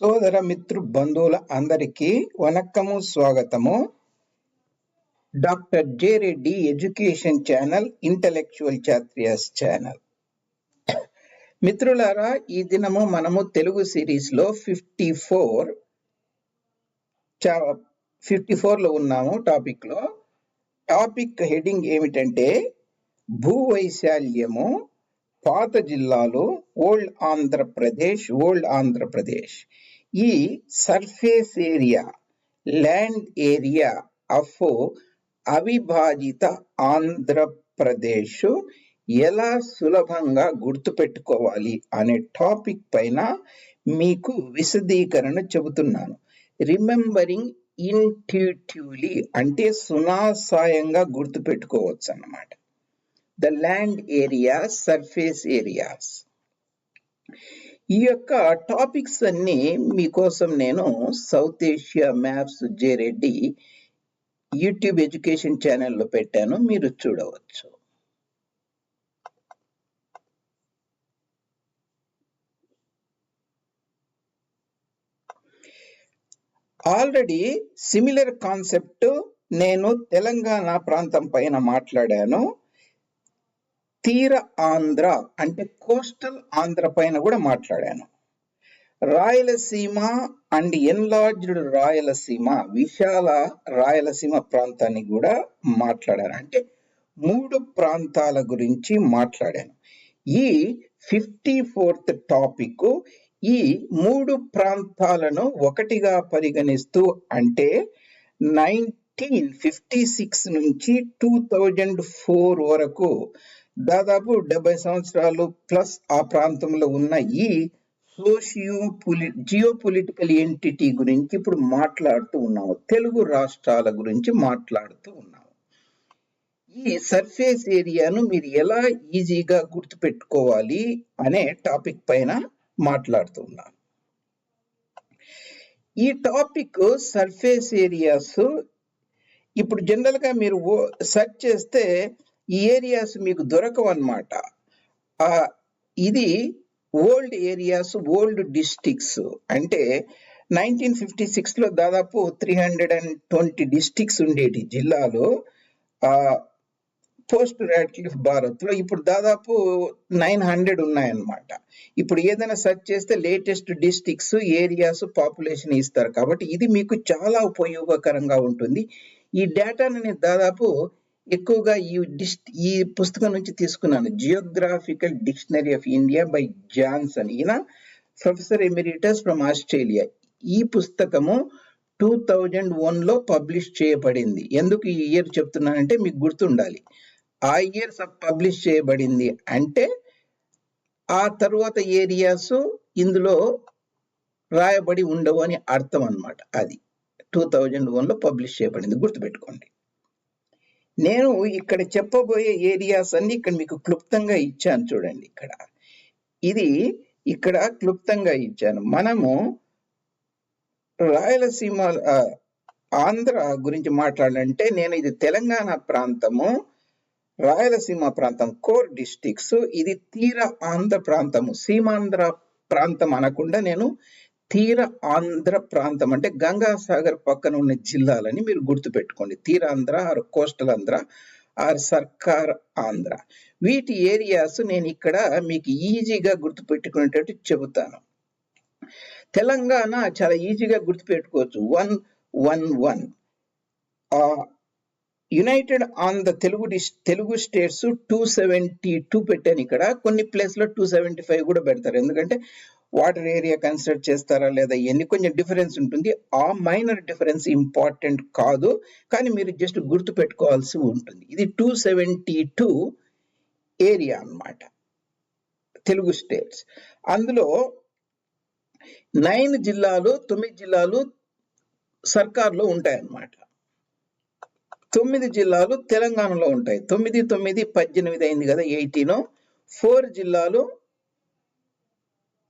సోదర మిత్రు బంధువుల అందరికీ వనక్కము స్వాగతము. Doctor J Reddy education channel intellectual చాత్రియాస్ channel. మిత్రులారా ఈ దినము మనము తెలుగు సిరీస్లో ఫిఫ్టీ ఫోర్ చా ఫిఫ్టీ ఫోర్లో ఉన్నాము టాపిక్లో. టాపిక్ హెడింగ్ ఏమిటంటే భూవైశాల్యము పాత జిల్లాలు ఓల్డ్ ఆంధ్రప్రదేశ్ ఓల్డ్ ఆంధ్రప్రదేశ్. ఈ surface area land area of అవిభాజిత Andhra Pradesh ఎలా సులభంగా గుర్తుపెట్టుకోవాలి అనే టాపిక్ పైన మీకు విశదీకరణ చెబుతున్నాను. రిమెంబరింగ్ ఇంట్యూటివ్లీ అంటే సునాసాయంగా గుర్తుపెట్టుకోవచ్చు అన్నమాట the land area surface areas ఈ యొక్క టాపిక్స్ అన్ని మీకోసం నేను South Asia maps J Reddy YouTube education ఛానల్లో పెట్టాను. మీరు చూడవచ్చు. ఆల్రెడీ సిమిలర్ కాన్సెప్ట్ నేను తెలంగాణ ప్రాంతం పైన మాట్లాడాను. తీర ఆంధ్ర అంటే కోస్టల్ ఆంధ్ర పైన కూడా మాట్లాడాను. రాయలసీమ అండ్ ఎన్లార్జ్డ్ రాయలసీమ విశాల రాయలసీమ ప్రాంతాన్ని కూడా మాట్లాడాను. అంటే మూడు ప్రాంతాల గురించి మాట్లాడాను. ఈ ఫిఫ్టీ ఫోర్త్ టాపిక్ ఈ మూడు ప్రాంతాలను ఒకటిగా పరిగణిస్తూ అంటే నైన్టీన్ ఫిఫ్టీ సిక్స్ నుంచి టూ థౌజండ్ ఫోర్ వరకు దాదాపు డెబ్బై సంవత్సరాలు ప్లస్ ఆ ప్రాంతంలో ఉన్న ఈ socio poli geo political entity గురించి ఇప్పుడు మాట్లాడుతూ ఉన్నాము. తెలుగు రాష్ట్రాల గురించి మాట్లాడుతూ ఉన్నాము. ఈ సర్ఫేస్ ఏరియాను మీరు ఎలా ఈజీగా గుర్తుపెట్టుకోవాలి అనే టాపిక్ పైన మాట్లాడుతూ ఉన్నాను. ఈ టాపిక్ సర్ఫేస్ ఏరియాస్ ఇప్పుడు జనరల్గా మీరు సెర్చ్ చేస్తే ఈ ఏరియాస్ మీకు దొరకవు అనమాట ఇది ఓల్డ్ ఏరియాస్ ఓల్డ్ డిస్టిక్స్. అంటే నైన్టీన్ ఫిఫ్టీ సిక్స్లో దాదాపు three hundred and twenty districts ఉండేటి జిల్లాలో. పోస్ట్ రాడ్క్లిఫ్ భారత్లో ఇప్పుడు దాదాపు నైన్ హండ్రెడ్ ఉన్నాయన్నమాట. ఇప్పుడు ఏదైనా సెర్చ్ చేస్తే లేటెస్ట్ డిస్టిక్స్ ఏరియాస్ పాపులేషన్ ఇస్తారు. కాబట్టి ఇది మీకు చాలా ఉపయోగకరంగా ఉంటుంది. ఈ డేటాని నేను దాదాపు ఎక్కువగా ఈ డిస్ ఈ పుస్తకం నుంచి తీసుకున్నాను. Geographical dictionary of India by Johnson ఈయన ప్రొఫెసర్ ఎమిరిటస్ ఫ్రమ్ ఆస్ట్రేలియా. ఈ పుస్తకము టూ థౌజండ్ వన్లో పబ్లిష్ చేయబడింది. ఎందుకు ఈ ఇయర్ చెప్తున్నానంటే మీకు గుర్తుండాలి. ఆ ఇయర్ పబ్లిష్ చేయబడింది అంటే ఆ తర్వాత ఏరియాస్ ఇందులో రాయబడి ఉండవు అని అర్థం అనమాట అది టూ థౌజండ్ వన్లో పబ్లిష్ చేయబడింది. గుర్తుపెట్టుకోండి. నేను ఇక్కడ చెప్పబోయే ఏరియాస్ అన్ని ఇక్కడ మీకు క్లుప్తంగా ఇచ్చాను చూడండి ఇక్కడ. ఇది ఇక్కడ క్లుప్తంగా ఇచ్చాను. మనము రాయలసీమ ఆంధ్ర గురించి మాట్లాడాలంటే నేను ఇది తెలంగాణ ప్రాంతము రాయలసీమ ప్రాంతం కోర్ డిస్టిక్స్ ఇది తీర ఆంధ్ర ప్రాంతము సీమాంధ్ర ప్రాంతం అనకుండా నేను తీర ఆంధ్ర ప్రాంతం అంటే గంగాసాగర్ పక్కన ఉన్న జిల్లాలని మీరు గుర్తుపెట్టుకోండి. Teerandhra or coastal Andhra or Circar Andhra. వీటి ఏరియాస్ నేను ఇక్కడ మీకు ఈజీగా గుర్తుపెట్టుకునేటట్టు చెబుతాను. తెలంగాణ చాలా ఈజీగా గుర్తుపెట్టుకోవచ్చు. One one one. United on the Telugu this Telugu states two seventy two పెట్టాను ఇక్కడ. కొన్ని ప్లేస్లో టూ సెవెంటీ ఫైవ్ కూడా పెడతారు. ఎందుకంటే వాటర్ ఏరియా కన్సిడర్ చేస్తారా లేదా ఇవన్నీ కొంచెం డిఫరెన్స్ ఉంటుంది. ఆ మైనర్ డిఫరెన్స్ ఇంపార్టెంట్ కాదు. కానీ మీరు జస్ట్ గుర్తు పెట్టుకోవాల్సి ఉంటుంది. ఇది టూ సెవెంటీ టూ ఏరియా అన్నమాట. తెలుగు స్టేట్స్. అందులో నైన్ జిల్లాలు తొమ్మిది జిల్లాలు సర్కార్లో ఉంటాయన్నమాట. తొమ్మిది జిల్లాలు తెలంగాణలో ఉంటాయి. తొమ్మిది తొమ్మిది పద్దెనిమిది అయింది కదా ఎయిటీన్. ఫోర్ జిల్లాలు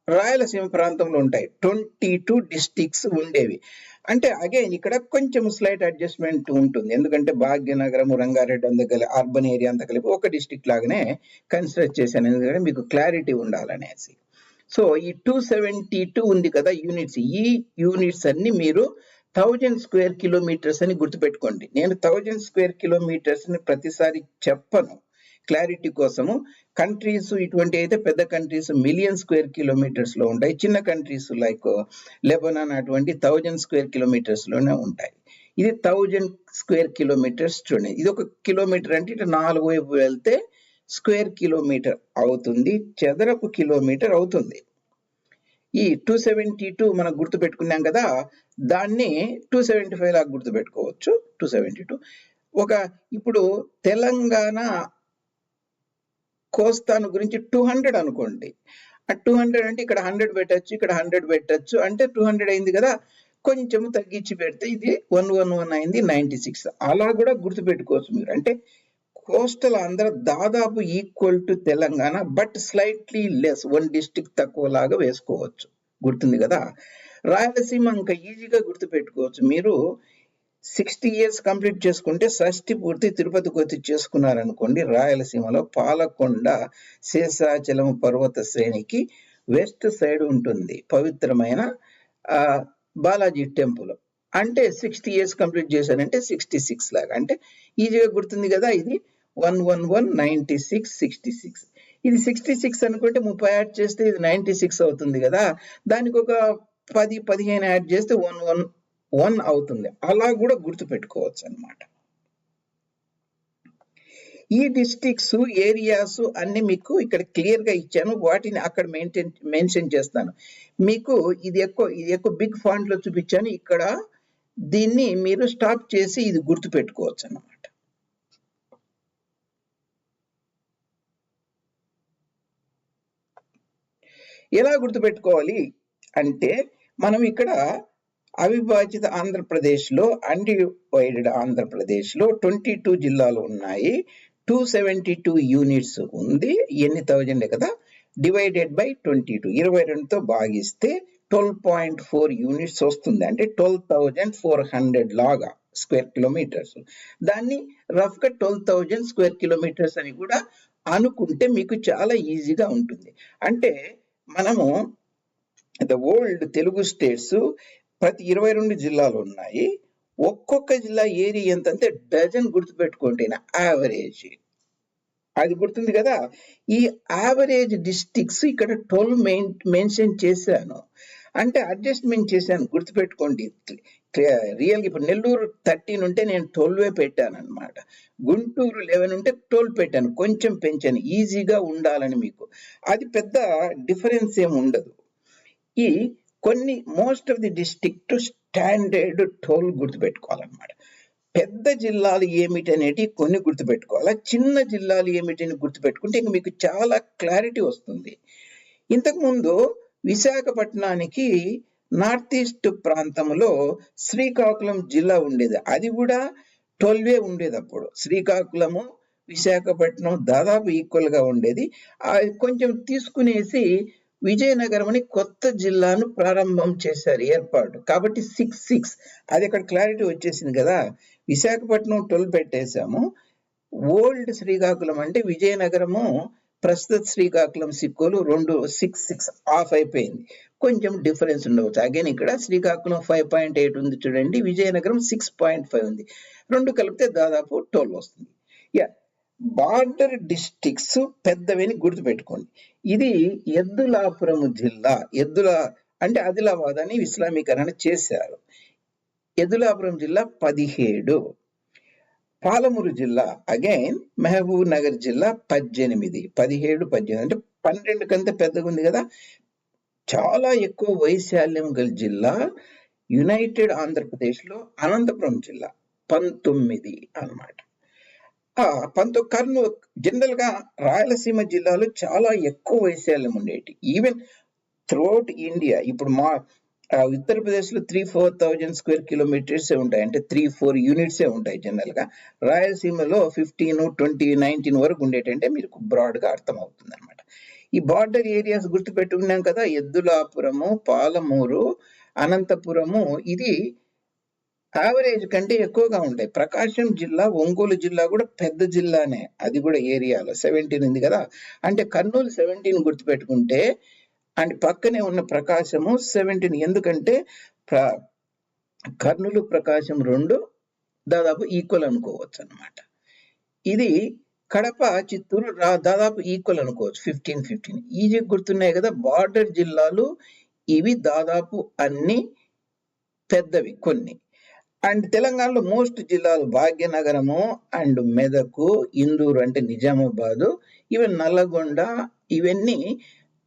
రాయలసీమ ప్రాంతంలో ఉంటాయి. ట్వంటీ టూ డిస్టిక్స్ ఉండేవి. అంటే అగైన్ ఇక్కడ కొంచెం స్లైట్ అడ్జస్ట్మెంట్ ఉంటుంది. ఎందుకంటే భాగ్యనగరం రంగారెడ్డి అంత కలిపి అర్బన్ ఏరియా అంతా కలిపి ఒక డిస్టిక్ లాగానే కన్సిడర్ చేశాను. ఎందుకంటే మీకు క్లారిటీ ఉండాలనేసి. సో ఈ టూ సెవెంటీ టూ ఉంది కదా యూనిట్స్ ఈ యూనిట్స్ అన్ని మీరు థౌజండ్ స్క్వేర్ కిలోమీటర్స్ అని గుర్తుపెట్టుకోండి. నేను థౌజండ్ స్క్వేర్ కిలోమీటర్స్ని ప్రతిసారి చెప్పను. క్లారిటీ కోసము కంట్రీస్ ఇటువంటి అయితే పెద్ద కంట్రీస్ మిలియన్ స్క్వేర్ కిలోమీటర్స్లో ఉంటాయి. చిన్న కంట్రీస్ లైక్ లెబనాన్ అటువంటి థౌజండ్ స్క్వేర్ కిలోమీటర్స్లోనే ఉంటాయి. ఇది థౌజండ్ స్క్వేర్ కిలోమీటర్స్ చూడండి. ఇది ఒక కిలోమీటర్ అంటే ఇటు నాలుగు వైపు వెళ్తే స్క్వేర్ కిలోమీటర్ అవుతుంది. చదరపు కిలోమీటర్ అవుతుంది. ఈ టూ సెవెంటీ టూ మనం గుర్తు పెట్టుకున్నాం కదా దాన్ని టూ సెవెంటీ ఫైవ్ లాగా గుర్తు పెట్టుకోవచ్చు టూ సెవెంటీ టూ ఒక ఇప్పుడు తెలంగాణ కోస్తాను గురించి టూ హండ్రెడ్ అనుకోండి. టూ హండ్రెడ్ అంటే ఇక్కడ హండ్రెడ్ పెట్టచ్చు ఇక్కడ హండ్రెడ్ పెట్టచ్చు అంటే టూ హండ్రెడ్ అయింది కదా కొంచెం తగ్గించి పెడితే ఇది వన్ వన్ వన్ అయింది నైన్టీ సిక్స్. అలా కూడా గుర్తు పెట్టుకోవచ్చు మీరు. అంటే కోస్టల్ ఆంధ్ర దాదాపు equal to Telangana but slightly less one district తక్కువ లాగా వేసుకోవచ్చు. గుర్తుంది కదా? రాయలసీమ ఇంకా ఈజీగా గుర్తు పెట్టుకోవచ్చు మీరు. సిక్స్టీ ఇయర్స్ కంప్లీట్ చేసుకుంటే షష్టి పూర్తి తిరుపతికి వచ్చి చేసుకున్నారనుకోండి రాయలసీమలో పాలకొండ శేషాచలం పర్వత శ్రేణికి వెస్ట్ సైడ్ ఉంటుంది పవిత్రమైన ఆ బాలాజీ టెంపుల్. అంటే సిక్స్టీ ఇయర్స్ కంప్లీట్ చేశారంటే సిక్స్టీ సిక్స్ లాగా. అంటే ఈజీగా గుర్తుంది కదా ఇది? One one one ninety six sixty six. ఇది సిక్స్టీ సిక్స్ అనుకుంటే ముప్పై యాడ్ చేస్తే ఇది నైన్టీ సిక్స్ అవుతుంది కదా? దానికి ఒక పది పదిహేను యాడ్ చేస్తే వన్ వన్ వన్ అవుతుంది. అలా కూడా గుర్తు పెట్టుకోవచ్చు అనమాట ఈ డిస్ట్రిక్ట్స్ ఏరియాస్ అన్ని మీకు ఇక్కడ క్లియర్గా ఇచ్చాను. వాటిని అక్కడ మెయింటైన్ మెన్షన్ చేస్తాను. మీకు ఇది ఎక్కువ ఇది ఎక్కువ బిగ్ ఫాంట్లో చూపించాను. ఇక్కడ దీన్ని మీరు స్టాప్ చేసి ఇది గుర్తు పెట్టుకోవచ్చు అన్నమాట ఎలా గుర్తుపెట్టుకోవాలి అంటే మనం ఇక్కడ అవిభాజిత ఆంధ్రప్రదేశ్లో అన్డివైడెడ్ ఆంధ్రప్రదేశ్లో ట్వంటీ టూ జిల్లాలు ఉన్నాయి. టూ సెవెంటీ టూ యూనిట్స్ ఉంది. ఎన్ని థౌజండ్ కదా? డివైడెడ్ బై ట్వంటీ టూ ఇరవై రెండుతో భాగిస్తే ట్వెల్వ్ పాయింట్ ఫోర్ యూనిట్స్ వస్తుంది. అంటే ట్వెల్వ్ థౌజండ్ ఫోర్ హండ్రెడ్ లాగా స్క్వేర్ కిలోమీటర్స్ దాన్ని రఫ్గా ట్వెల్వ్ థౌజండ్ స్క్వేర్ కిలోమీటర్స్ అని కూడా అనుకుంటే మీకు చాలా ఈజీగా ఉంటుంది. అంటే మనము ద ఓల్డ్ తెలుగు స్టేట్స్ ప్రతి ఇరవై రెండు జిల్లాలు ఉన్నాయి. ఒక్కొక్క జిల్లా ఏరియా ఎంత అంటే డజన్ గుర్తుపెట్టుకోండి యావరేజ్ అది గుర్తుంది కదా? ఈ యావరేజ్ డిస్టిక్స్ ఇక్కడ ట్వెల్వ్ మెయిన్ మెన్షన్ చేశాను. అంటే అడ్జస్ట్మెంట్ చేశాను గుర్తుపెట్టుకోండి. రియల్ ఇప్పుడు నెల్లూరు థర్టీన్ ఉంటే నేను ట్వెల్వే పెట్టాను అనమాట గుంటూరు లెవెన్ ఉంటే ట్వెల్వ్ పెట్టాను కొంచెం పెంచాను ఈజీగా ఉండాలని మీకు. అది పెద్ద డిఫరెన్స్ ఏమి ఉండదు. ఈ కొన్ని most of the district standard toll గుర్తుపెట్టుకోవాలన్నమాట. పెద్ద జిల్లాలు ఏమిటి అనేటి కొన్ని గుర్తుపెట్టుకోవాలి. చిన్న జిల్లాలు ఏమిటి అని గుర్తుపెట్టుకుంటే ఇంక మీకు చాలా క్లారిటీ వస్తుంది. ఇంతకుముందు విశాఖపట్నానికి నార్త్ ఈస్ట్ ప్రాంతంలో శ్రీకాకుళం జిల్లా ఉండేది. అది కూడా ట్వెల్వే ఉండేది అప్పుడు. శ్రీకాకుళము విశాఖపట్నం దాదాపు ఈక్వల్గా ఉండేది. కొంచెం తీసుకునేసి విజయనగరం అని కొత్త జిల్లాను ప్రారంభం చేశారు ఏర్పాటు. కాబట్టి సిక్స్ సిక్స్ అది అక్కడ క్లారిటీ వచ్చేసింది కదా. విశాఖపట్నం టోల్ పెట్టేశాము. ఓల్డ్ శ్రీకాకుళం అంటే విజయనగరము ప్రస్తుత శ్రీకాకుళం సిక్కులు రెండు సిక్స్ సిక్స్ ఆఫ్ అయిపోయింది. కొంచెం డిఫరెన్స్ ఉండవచ్చు. అగైన్ ఇక్కడ శ్రీకాకుళం ఫైవ్ పాయింట్ ఎయిట్ ఉంది చూడండి. విజయనగరం సిక్స్ పాయింట్ ఫైవ్ ఉంది. రెండు కలిపితే దాదాపు ట్వెల్వ్ వస్తుంది. యా బార్డర్ డిస్టిక్స్ పెద్దవని గుర్తుపెట్టుకోండి. ఇది ఎద్దులాపురం జిల్లా ఎద్దుల అంటే ఆదిలాబాద్ అని ఇస్లామీకరణ చేశారు. ఎద్దులాపురం జిల్లా పదిహేడు. పాలమూరు జిల్లా అగైన్ మహబూబ్ నగర్ జిల్లా పద్దెనిమిది. పదిహేడు పద్దెనిమిది అంటే పన్నెండు కంటే పెద్దగా ఉంది కదా. చాలా ఎక్కువ వైశాల్యం గల జిల్లా యునైటెడ్ ఆంధ్రప్రదేశ్లో అనంతపురం జిల్లా పంతొమ్మిది అన్నమాట. పంతొ కర్నూలు జనరల్గా రాయలసీమ జిల్లాలో చాలా ఎక్కువ వైశాల్యం ఉండేటి. ఈవెన్ త్రూఅవుట్ ఇండియా ఇప్పుడు మా ఉత్తరప్రదేశ్లో ఉత్తరప్రదేశ్లో three four thousand square kilometres ఉంటాయి. అంటే త్రీ ఫోర్ యూనిట్స్ ఉంటాయి జనరల్గా. రాయలసీమలో ఫిఫ్టీన్ ట్వంటీ నైన్టీన్ వరకు ఉండేటంటే మీకు బ్రాడ్గా అనమాట ఈ బార్డర్ ఏరియాస్ గుర్తు పెట్టుకున్నాం కదా. ఎద్దులాపురము పాలమూరు అనంతపురము ఇది యావరేజ్ కంటే ఎక్కువగా ఉంటాయి. ప్రకాశం జిల్లా ఒంగోలు జిల్లా కూడా పెద్ద జిల్లానే. అది కూడా ఏరియాలో సెవెంటీన్ ఉంది కదా. అంటే కర్నూలు సెవెంటీన్ గుర్తుపెట్టుకుంటే అండ్ పక్కనే ఉన్న ప్రకాశము సెవెంటీన్. ఎందుకంటే ప్ర కర్నూలు ప్రకాశం రెండు దాదాపు ఈక్వల్ అనుకోవచ్చు అన్నమాట. ఇది కడప చిత్తూరు రా- దాదాపు ఈక్వల్ అనుకోవచ్చు. Fifteen fifteen. ఈజీ గుర్తున్నాయి కదా బార్డర్ జిల్లాలు ఇవి దాదాపు అన్ని పెద్దవి కొన్ని. అండ్ తెలంగాణలో మోస్ట్ జిల్లాలు భాగ్యనగరము అండ్ మెదకు ఇందూరు అంటే నిజామాబాదు ఈవెన్ నల్లగొండ ఇవన్నీ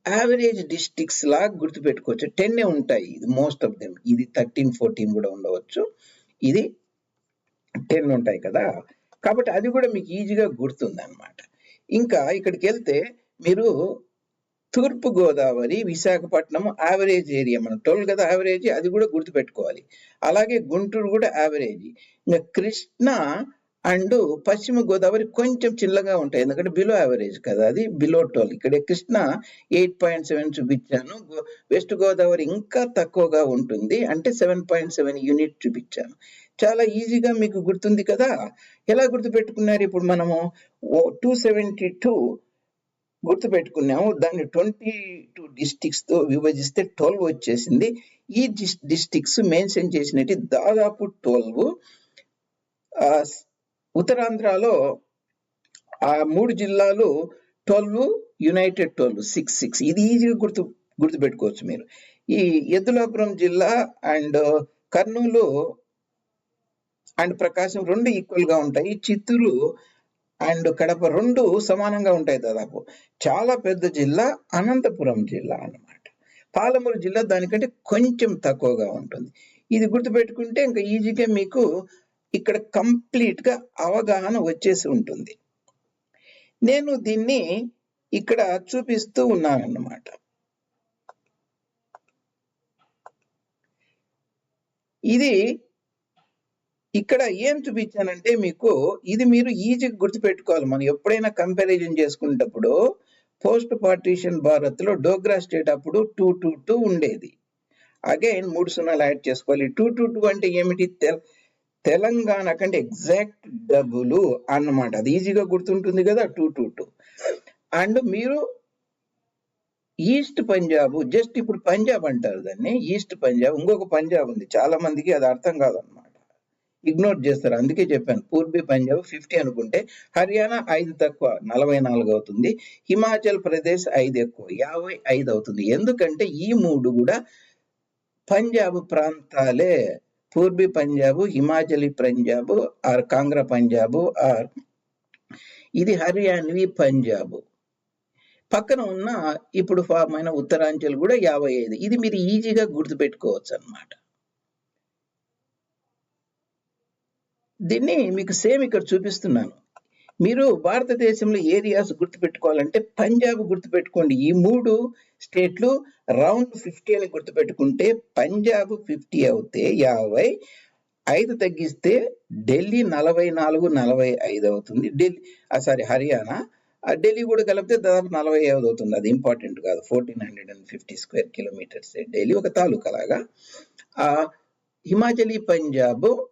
యావరేజ్ డిస్ట్రిక్ట్స్ లాగా గుర్తుపెట్టుకోవచ్చు. టెన్ ఉంటాయి ఇది మోస్ట్ ఆఫ్ దెమ్ ఇది థర్టీన్ ఫోర్టీన్ కూడా ఉండవచ్చు. ఇది టెన్ ఉంటాయి కదా. కాబట్టి అది కూడా మీకు ఈజీగా గుర్తుంది అనమాట ఇంకా ఇక్కడికి వెళ్తే మీరు తూర్పు గోదావరి విశాఖపట్నం యావరేజ్ ఏరియా మనం టోల్ కదా యావరేజ్ అది కూడా గుర్తుపెట్టుకోవాలి. అలాగే గుంటూరు కూడా యావరేజ్ ఇంకా కృష్ణ అండ్ పశ్చిమ గోదావరి కొంచెం చిల్లగా ఉంటాయి. ఎందుకంటే బిలో యావరేజ్ కదా అది బిలో టోల్ ఇక్కడ కృష్ణ ఎయిట్ పాయింట్ సెవెన్ చూపించాను. వెస్ట్ గోదావరి ఇంకా తక్కువగా ఉంటుంది. అంటే సెవెన్ పాయింట్ సెవెన్ యూనిట్ చూపించాను. చాలా ఈజీగా మీకు గుర్తుంది కదా? ఎలా గుర్తుపెట్టుకున్నారు ఇప్పుడు మనము? టూ సెవెంటీ టూ గుర్తుపెట్టుకున్నాము. దాన్ని ట్వంటీ టూ డిస్టిక్స్తో విభజిస్తే ట్వెల్వ్ వచ్చేసింది. ఈ డిస్టిక్స్ మెన్షన్ చేసినట్టు దాదాపు ట్వెల్వ్ ఉత్తరాంధ్రలో ఆ మూడు జిల్లాలు twelve united twelve six six ఇది ఈజీగా గుర్తు గుర్తుపెట్టుకోవచ్చు మీరు. ఈ ఎద్దులాపురం జిల్లా అండ్ కర్నూలు అండ్ ప్రకాశం రెండు ఈక్వల్గా ఉంటాయి. చిత్తూరు అండ్ కడప రెండు సమానంగా ఉంటాయి దాదాపు. చాలా పెద్ద జిల్లా అనంతపురం జిల్లా అన్నమాట. పాలమూరు జిల్లా దానికంటే కొంచెం తక్కువగా ఉంటుంది. ఇది గుర్తుపెట్టుకుంటే ఇంకా ఈజీగా మీకు ఇక్కడ కంప్లీట్గా అవగాహన వచ్చేసి ఉంటుంది. నేను దీన్ని ఇక్కడ చూపిస్తూ ఉన్నానన్నమాట. ఇది ఇక్కడ ఏం చూపించానంటే మీకు ఇది మీరు ఈజీగా గుర్తుపెట్టుకోవాలి. మనం ఎప్పుడైనా కంపారిజన్ చేసుకునేటప్పుడు పోస్ట్ పార్టీషన్ భారత్లో డోగ్రా స్టేట్ అప్పుడు టూ టూ టూ ఉండేది. అగైన్ మూడు సున్నాలు యాడ్ చేసుకోవాలి. టూ టూ టూ అంటే ఏమిటి? తె- తెలంగాణ కంటే ఎగ్జాక్ట్ డబుల్ అన్నమాట. అది ఈజీగా గుర్తుంటుంది కదా టూ టూ టూ అండ్ మీరు ఈస్ట్ పంజాబ్ జస్ట్ ఇప్పుడు పంజాబ్ అంటారు దాన్ని. ఈస్ట్ పంజాబ్ ఇంకొక పంజాబ్ ఉంది. చాలా మందికి అది అర్థం కాదన్నమాట. ఇగ్నోర్ చేస్తారు. అందుకే చెప్పాను. పూర్వీ పంజాబ్ ఫిఫ్టీ అనుకుంటే హర్యానా ఐదు తక్కువ నలభై నాలుగు అవుతుంది. హిమాచల్ ప్రదేశ్ ఐదు ఎక్కువ యాభై ఐదు అవుతుంది. ఎందుకంటే ఈ మూడు కూడా పంజాబ్ ప్రాంతాలే. పూర్వీ పంజాబ్ హిమాచలి పంజాబ్ ఆర్ కాంగ్రా పంజాబ్ ఆర్ ఇది హర్యానవి పంజాబ్. పక్కన ఉన్న ఇప్పుడు ఫామ్ అయిన ఉత్తరాంచల్ కూడా యాభై ఐదు. ఇది మీరు ఈజీగా గుర్తుపెట్టుకోవచ్చు అనమాట దీన్ని మీకు సేమ్ ఇక్కడ చూపిస్తున్నాను. మీరు భారతదేశంలో ఏరియాస్ గుర్తుపెట్టుకోవాలంటే పంజాబ్ గుర్తుపెట్టుకోండి. ఈ మూడు స్టేట్లు రౌండ్ ఫిఫ్టీ అని గుర్తుపెట్టుకుంటే పంజాబ్ ఫిఫ్టీ అవుతే యాభై ఐదు తగ్గిస్తే ఢిల్లీ నలభై నాలుగు నలభై ఐదు అవుతుంది. ఢిల్లీ సారీ హర్యానా. ఆ ఢిల్లీ కూడా కలిపితే దాదాపు నలభై ఐదు అవుతుంది. అది ఇంపార్టెంట్ కాదు. Fourteen hundred and fifty square kilometres Delhi ఒక తాలూకా లాగా. ఆ హిమాచలీ పంజాబ్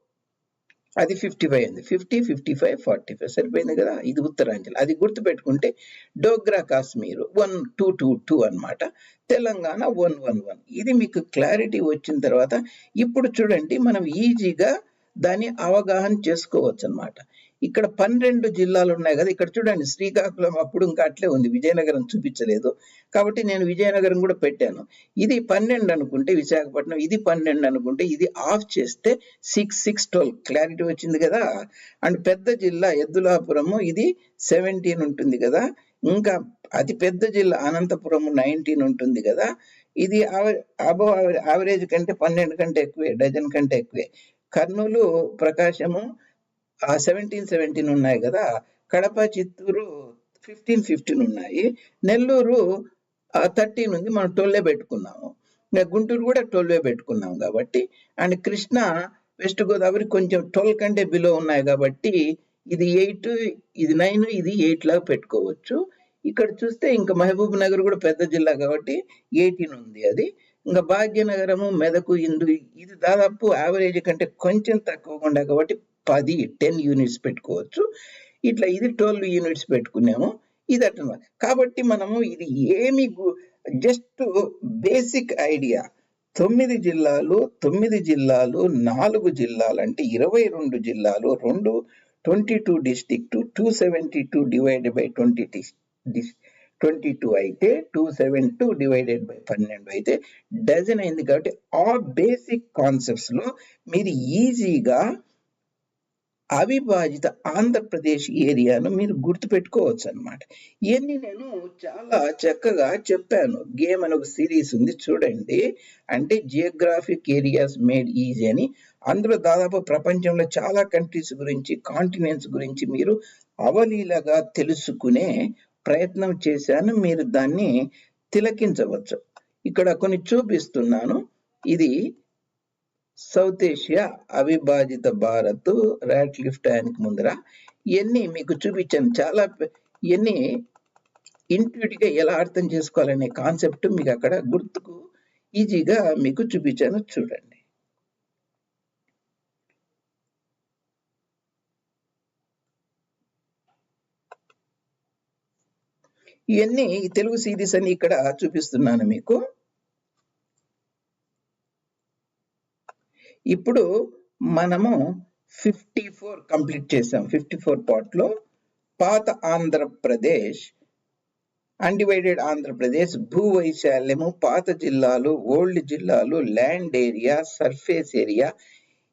అది ఫిఫ్టీ ఫైవ్ అయింది. Fifty fifty five forty five సరిపోయింది కదా? ఇది ఉత్తరాంచల్. అది గుర్తుపెట్టుకుంటే Dogra Kashmir one two two two అన్నమాట. Telangana one one one. ఇది మీకు క్లారిటీ వచ్చిన తర్వాత ఇప్పుడు చూడండి మనం ఈజీగా దాన్ని అవగాహన చేసుకోవచ్చు అన్నమాట ఇక్కడ పన్నెండు జిల్లాలు ఉన్నాయి కదా. ఇక్కడ చూడండి శ్రీకాకుళం అప్పుడు ఇంకా అట్లే ఉంది. విజయనగరం చూపించలేదు. కాబట్టి నేను విజయనగరం కూడా పెట్టాను. ఇది పన్నెండు అనుకుంటే విశాఖపట్నం ఇది పన్నెండు అనుకుంటే ఇది ఆఫ్ చేస్తే సిక్స్ సిక్స్ ట్వెల్వ్ క్లారిటీ వచ్చింది కదా. అండ్ పెద్ద జిల్లా ఎద్దులాపురము ఇది సెవెంటీన్ ఉంటుంది కదా. ఇంకా అతి పెద్ద జిల్లా అనంతపురం నైన్టీన్ ఉంటుంది కదా. ఇది అబో యావరేజ్ కంటే పన్నెండు కంటే ఎక్కువే డజన్ కంటే ఎక్కువే. కర్నూలు ప్రకాశము ఆ సెవెంటీన్ సెవెంటీన్ ఉన్నాయి కదా. కడప చిత్తూరు ఫిఫ్టీన్ ఫిఫ్టీన్ ఉన్నాయి. నెల్లూరు థర్టీన్ ఉంది. మనం ట్వెల్వే పెట్టుకున్నాము. ఇంకా గుంటూరు కూడా ట్వెల్వే పెట్టుకున్నాం కాబట్టి. అండ్ కృష్ణ వెస్ట్ గోదావరి కొంచెం ట్వెల్వ్ కంటే బిలో ఉన్నాయి కాబట్టి ఇది ఎయిట్ ఇది నైన్ ఇది ఎయిట్ లాగా పెట్టుకోవచ్చు. ఇక్కడ చూస్తే ఇంకా మహబూబ్ నగర్ కూడా పెద్ద జిల్లా కాబట్టి ఎయిటీన్ ఉంది అది. ఇంకా భాగ్యనగరము మెదకు ఇందు ఇది దాదాపు యావరేజ్ కంటే కొంచెం తక్కువగా ఉండే కాబట్టి పది టెన్ యూనిట్స్ పెట్టుకోవచ్చు. ఇట్లా ఇది ట్వెల్వ్ యూనిట్స్ పెట్టుకున్నాము. ఇది అట్లా కాబట్టి మనము ఇది ఏమి జస్ట్ బేసిక్ ఐడియా తొమ్మిది జిల్లాలు తొమ్మిది జిల్లాలు నాలుగు జిల్లాలు అంటే ఇరవై రెండు జిల్లాలు రెండు twenty two district two seventy two divided by twenty twenty two అయితే two seven two divided by పన్నెండు అయితే డజన్ అయింది కాబట్టి ఆ బేసిక్ కాన్సెప్ట్స్లో మీరు ఈజీగా అవిభాజిత ఆంధ్రప్రదేశ్ ఏరియాను మీరు గుర్తుపెట్టుకోవచ్చు అనమాట ఇవన్నీ నేను చాలా చక్కగా చెప్పాను. గేమ్ అని ఒక సిరీస్ ఉంది చూడండి. అంటే జియోగ్రాఫిక్ ఏరియాస్ మేడ్ ఈజీ అని. అందులో దాదాపు ప్రపంచంలో చాలా కంట్రీస్ గురించి కాంటినెంట్స్ గురించి మీరు అవలీలగా తెలుసుకునే ప్రయత్నం చేశాను. మీరు దాన్ని తిలకించవచ్చు. ఇక్కడ కొన్ని చూపిస్తున్నాను. ఇది సౌత్ ఏషియా అవిభాజిత భారత్ ర్యాట్ లిఫ్ట్ ఆయనకి ముందర ఇవన్నీ మీకు చూపించాను. చాలా ఇవన్నీ ఇంట్యూటివ్గా ఎలా అర్థం చేసుకోవాలనే కాన్సెప్ట్ మీకు అక్కడ గుర్తుకు ఈజీగా మీకు చూపించాను. చూడండి. ఇవన్నీ తెలుగు సిరీస్ అని ఇక్కడ చూపిస్తున్నాను మీకు. ఇప్పుడు మనము ఫిఫ్టీ ఫోర్ కంప్లీట్ చేసాం. ఫిఫ్టీ ఫోర్ పార్ట్లో పాత ఆంధ్రప్రదేశ్ అన్డివైడెడ్ ఆంధ్రప్రదేశ్ భూ వైశాల్యము పాత జిల్లాలు ఓల్డ్ జిల్లాలు ల్యాండ్ ఏరియా సర్ఫేస్ ఏరియా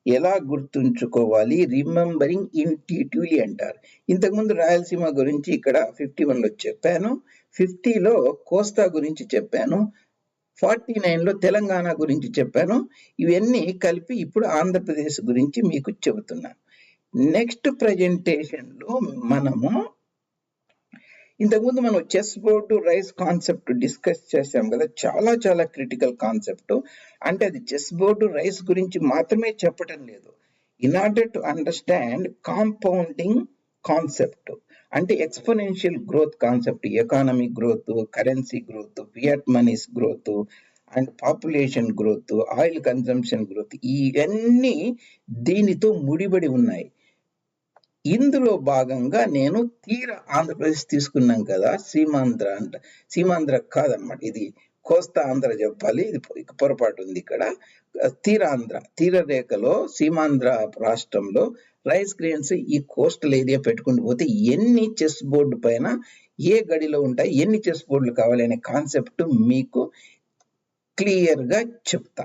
ఎలా గుర్తుంచుకోవాలి? రిమెంబరింగ్ ఇంటిట్యూలీ అంటారు. ఇంతకుముందు రాయలసీమ గురించి ఇక్కడ ఫిఫ్టీ లో చెప్పాను. 50 లో కోస్తా గురించి చెప్పాను. ఫార్టీ నైన్లో తెలంగాణ గురించి చెప్పాను. ఇవన్నీ కలిపి ఇప్పుడు ఆంధ్రప్రదేశ్ గురించి మీకు చెబుతున్నాను. నెక్స్ట్ ప్రజెంటేషన్లో మనము ఇంతకుముందు మనం chess board rice concept discuss చేసాం కదా. చాలా చాలా క్రిటికల్ కాన్సెప్ట్. అంటే అది చెస్ బోర్డు రైస్ గురించి మాత్రమే చెప్పటం లేదు. In order to understand compounding concept. అంటే exponential growth concept economy growth currency growth fiat monies growth and population growth oil consumption growth ఇవన్నీ దీనితో ముడిపడి ఉన్నాయి. ఇందులో భాగంగా నేను తీర ఆంధ్రప్రదేశ్ తీసుకున్నాం కదా సీమాంధ్ర అంట సీమాంధ్ర కాదన్నమాట ఇది కోస్తా ఆంధ్ర చెప్పాలి ఇది పొరపాటు ఉంది ఇక్కడ. తీరాంధ్ర తీరరేఖలో సీమాంధ్ర రాష్ట్రంలో రైస్ గ్రెయిన్స్ ఈ కోస్టల్ ఏరియా పెట్టుకుంటూ పోతే ఎన్ని చెస్ బోర్డు పైన ఏ గడిలో ఉంటాయి ఎన్ని చెస్ బోర్డులు కావాలి అనే కాన్సెప్ట్ మీకు క్లియర్గా చెప్తా.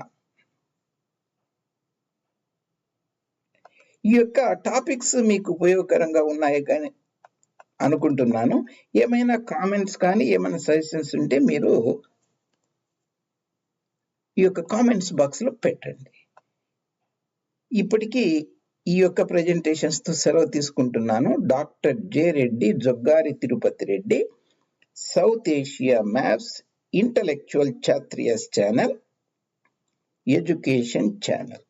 ఈ యొక్క టాపిక్స్ మీకు ఉపయోగకరంగా ఉన్నాయి కానీ అనుకుంటున్నాను. ఏమైనా కామెంట్స్ కానీ ఏమైనా సజెషన్స్ ఉంటే మీరు ఈ యొక్క కామెంట్స్ బాక్స్లో పెట్టండి. ఇప్పటికీ ఈ యొక్క presentations తో సెలవు తీసుకుంటున్నాను. Doctor J Reddy Joggari Tirupati Reddy South Asia maps intellectual ఛాత్రియస్ channel education channel.